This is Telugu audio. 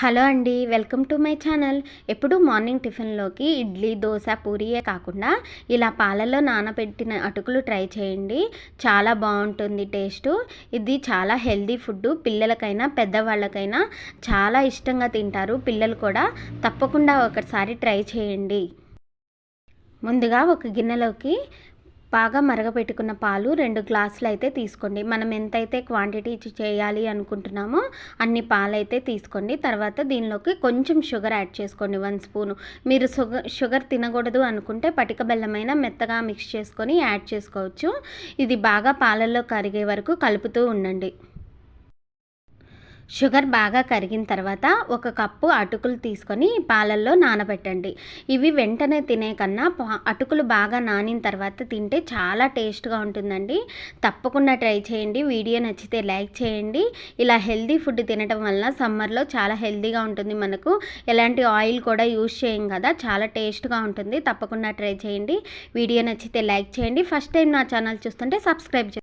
హలో అండి వెల్కమ్ టు మై ఛానల్. ఎప్పుడు మార్నింగ్ టిఫిన్లోకి ఇడ్లీ దోశ పూరియే కాకుండా ఇలా పాలలో నానబెట్టిన అటుకులు ట్రై చేయండి. చాలా బాగుంటుంది టేస్ట్. ఇది చాలా హెల్దీ ఫుడ్ పిల్లలకైనా పెద్దవాళ్ళకైనా చాలా ఇష్టంగా తింటారు. పిల్లలు కూడా తప్పకుండా ఒకసారి ట్రై చేయండి. ముందుగా ఒక గిన్నెలోకి బాగా మరగపెట్టుకున్న పాలు రెండు గ్లాసులు అయితే తీసుకోండి. మనం ఎంతైతే క్వాంటిటీ చేయాలి అనుకుంటున్నామో అన్ని పాలైతే తీసుకోండి. తర్వాత దీనిలోకి కొంచెం షుగర్ యాడ్ చేసుకోండి. వన్ స్పూను మీరు షుగర్ షుగర్ తినకూడదు అనుకుంటే పటిక బెల్లమైన మెత్తగా మిక్స్ చేసుకొని యాడ్ చేసుకోవచ్చు. ఇది బాగా పాలల్లో కరిగే వరకు కలుపుతూ ఉండండి. షుగర్ బాగా కరిగిన తర్వాత ఒక కప్పు అటుకులు తీసుకొని పాలల్లో నానబెట్టండి. ఇవి వెంటనే తినే కన్నా అటుకులు బాగా నానిన తర్వాత తింటే చాలా టేస్ట్గా ఉంటుందండి. తప్పకుండా ట్రై చేయండి. వీడియో నచ్చితే లైక్ చేయండి. ఇలా హెల్దీ ఫుడ్ తినడం వల్ల సమ్మర్లో చాలా హెల్దీగా ఉంటుంది మనకు. ఎలాంటి ఆయిల్ కూడా యూజ్ చేయం కదా చాలా టేస్ట్గా ఉంటుంది. తప్పకుండా ట్రై చేయండి. వీడియో నచ్చితే లైక్ చేయండి. ఫస్ట్ టైం నా ఛానల్ చూస్తుంటే సబ్స్క్రైబ్ చేయండి.